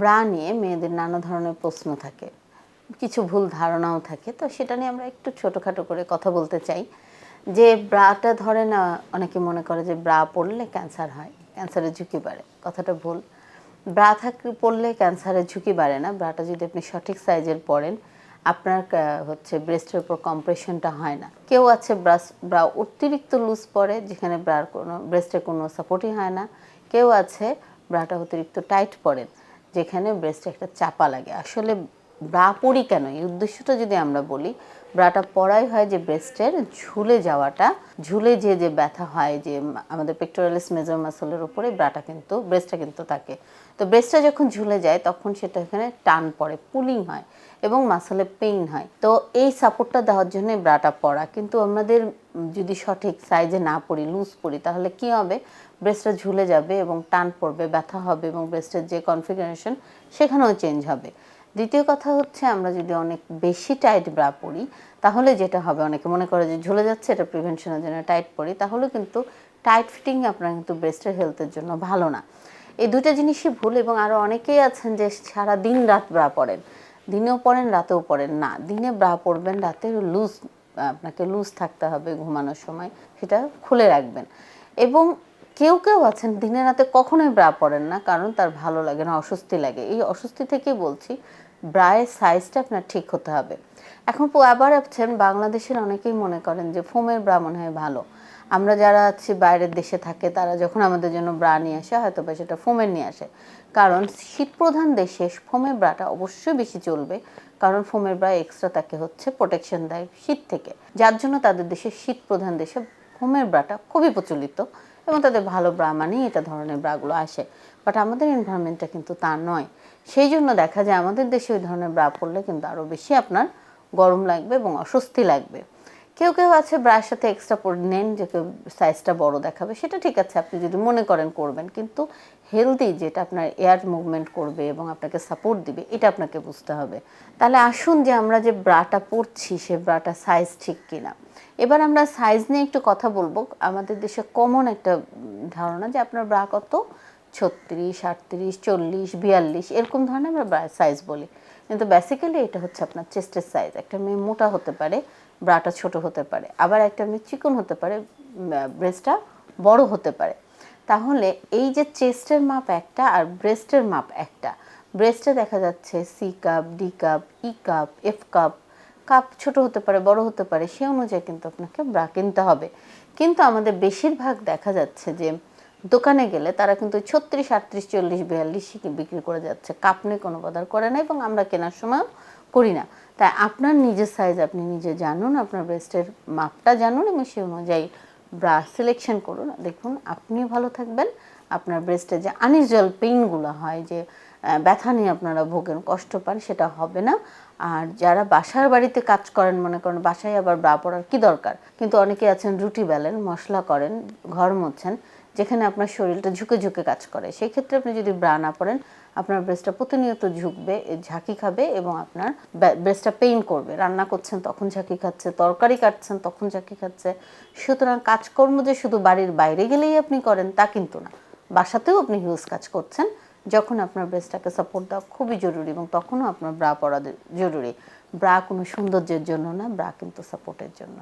Bra নিয়ে মেয়েদের নানা ধরনের প্রশ্ন থাকে, কিছু ভুল ধারণাও থাকে। তো সেটা নিয়ে আমরা একটু ছোটোখাটো করে কথা বলতে চাই। যে ব্রাটা ধরে না, অনেকে মনে করে যে ব্রা পড়লে ক্যান্সার হয়, ক্যান্সারের ঝুঁকি বাড়ে, কথাটা ভুল। ব্রা থাক পড়লে ক্যান্সারের ঝুঁকি বাড়ে না। ব্রাটা যদি আপনি সঠিক সাইজের পরেন আপনার হচ্ছে ব্রেস্টের উপর কম্প্রেশনটা হয় না। কেউ আছে ব্রাস ব্রা অতিরিক্ত লুজ পরে যেখানে ব্রার কোনো ব্রেস্টের কোনো সাপোর্টই হয় না। কেউ আছে ব্রাটা অতিরিক্ত টাইট পরেন যেখানে ব্রেস্টে একটা চাপা লাগে। আসলে ব্রা পরি কেন? এই উদ্দেশ্যটা যদি আমরা বলি ব্রাটা পরাই হয় যে ব্রেস্টের, ঝুলে যাওয়াটা, ঝুলে যে যে ব্যথা হয় যে আমাদের পেক্টোরালিস মেজর মাসলের উপরে, ব্রাটা কিন্তু, ব্রেস্টটা কিন্তু থাকে। তো ব্রেস্টটা যখন ঝুলে যায়, তখন সেটা এখানে টান পড়ে, পুলিং হয় এবং মাসলে পেইন হয়। তো এই সাপোর্টটা দেওয়ার জন্য ব্রাটা পরা কিন্তু আমাদের যদি সঠিক সাইজে না পড়ি লুজ পড়ি, তাহলে কি হবে? ব্রেস্টটা ঝুলে যাবে এবং টান পড়বে, ব্যথা হবে এবং ব্রেস্টের যে কনফিগারেশন সেখানেও চেঞ্জ হবে। দ্বিতীয় কথা হচ্ছে আমরা যদি অনেক বেশি টাইট ব্রা পরি, তাহলে যেটা হবে, অনেকে মনে করে যে ঝুলে যাচ্ছে, এটা প্রিভেনশনের জন্য টাইট পরি, তাহলে কিন্তু টাইট ফিটিং আপনার কিন্তু ব্রেস্টের হেলথের জন্য ভালো না। এই দুটো জিনিসই ভুল এবং আরও অনেকেই আছেন যে সারা দিন রাত ব্রা পরেন, দিনেও পরেন, রাতেও পরেন না। দিনে ব্রা পরবেন, রাতে লুজ আপনাকে লুজ থাকতে হবে ঘুমানোর সময়, সেটা খুলে রাখবেন। এবং কেউ কেউ আছেন দিনে রাতে কখনোই ব্রা পরেন না, কারণ তার ভালো লাগে না, অস্বস্তি লাগে। এই অস্বস্তি থেকেই বলছি, ব্রায়ের সাইজটা আপনার ঠিক হতে হবে। এখন আবার আছেন, বাংলাদেশের অনেকেই মনে করেন যে ফোমের ব্রা মনে হয় ভালো। আমরা যারা আছি, বাইরের দেশে থাকে, তারা যখন আমাদের জন্য ব্রা নিয়ে আসে, হয়তো বা সেটা ফোমের নিয়ে আসে। কারণ শীতপ্রধান দেশে ফোমের ব্রাটা অবশ্যই বেশি চলবে, কারণ ফোমের ব্রা এক্সট্রা তাকে হচ্ছে প্রোটেকশন দেয় শীত থেকে। যার জন্য তাদের দেশে শীত প্রধান দেশে ফোমের ব্রাটা খুবই প্রচলিত। এবং তাদের ভালো ব্রা মানেই এটা ধরনের ব্রাগুলো আসে। বাট আমাদের এনভায়রনমেন্টটা কিন্তু তা নয়। সেই জন্য দেখা যায় আমাদের দেশে ওই ধরনের ব্রা পরলে কিন্তু আরও বেশি আপনার গরম লাগবে এবং অস্বস্তি লাগবে। কেউ কেউ আছে ব্রার সাথে এক্সট্রা পরে নেন, যে কেউ সাইজটা বড় দেখাবে, সেটা ঠিক আছে, আপনি যদি মনে করেন করবেন, কিন্তু হেলদি যেটা আপনার এয়ার মুভমেন্ট করবে এবং আপনাকে সাপোর্ট দিবে, এটা আপনাকে বুঝতে হবে। তাহলে আসুন যে আমরা যে ব্রাটা পরছি, সে ব্রাটা সাইজ ঠিক কিনা। এবার আমরা সাইজ নিয়ে একটু কথা বলব। আমাদের দেশে কমন একটা ধারণা যে আপনার ব্রা কত? ছত্রিশ, আটত্রিশ, চল্লিশ, বিয়াল্লিশ, এরকম ধরনের আমরা সাইজ বলি। কিন্তু বেসিক্যালি এটা হচ্ছে আপনার চেস্টের সাইজ একটা মেয়ে মোটা হতে পারে ব্রাটা ছোট হতে পারে, আবার একটা মেয়ে চিকন হতে পারে ব্রেস্টটা বড় হতে পারে। তাহলে এই যে চেস্টের মাপ একটা আর ব্রেস্টের মাপ একটা ব্রেস্টে দেখা যাচ্ছে C cup D cup E cup F cup cup ছোট হতে পারে, বড় হতে পারে, সে অনুযায়ী কিন্তু আপনাকে ব্রা কিনতে হবে। কিন্তু আমাদের বেশিরভাগ দেখা যাচ্ছে যে দোকানে গেলে তারা কিন্তু ছত্রিশ, আটত্রিশ, চল্লিশ, বিয়াল্লিশ বিক্রি করে যাচ্ছে। কাপ নিয়ে কোনো বাজার করে না এবং আমরা কেনার সময় করি না। তাই আপনার নিজের সাইজ আপনি নিজে জানুন, আপনার ব্রেস্টের মাপটা জানুন এবং সে অনুযায়ী ব্রা সিলেকশন করুন। দেখুন আপনি ভালো থাকবেন। আপনার ব্রেস্টে যে আনইউজুয়াল পেইনগুলো হয়, যে ব্যথা নিয়ে আপনারা ভোগেন, কষ্ট পান, সেটা হবে না। আর যারা বাসার বাড়িতে কাজ করেন, মনে করেন বাসায় আবার ব্রা পরার কী দরকার? কিন্তু অনেকে আছেন রুটি বেলেন, মশলা করেন, ঘর মোছেন, যেখানে আপনার শরীরটা ঝুঁকে ঝুঁকে কাজ করে। সেই ক্ষেত্রে আপনি যদি ব্রা না পরেন আপনার ব্রেস্টটা প্রতিনিয়ত ঝুঁকবে ঝাঁকি খাবে এবং আপনার ব্রেস্টটা পেইন করবে। রান্না করছেন, তখন ঝাঁকি খাচ্ছে, তরকারি কাটছেন, তখন ঝাঁকি খাচ্ছে। সুতরাং কাজকর্ম যে শুধু বাড়ির বাইরে গেলেই আপনি করেন, তা কিন্তু না। বাসাতেও আপনি হিউজ কাজ করছেন, যখন আপনার ব্রেস্টটাকে সাপোর্ট দেওয়া খুবই জরুরি এবং তখনও আপনার ব্রা পরা জরুরি। ব্রা কোনো সৌন্দর্যের জন্য না ব্রা কিন্তু সাপোর্টের জন্য।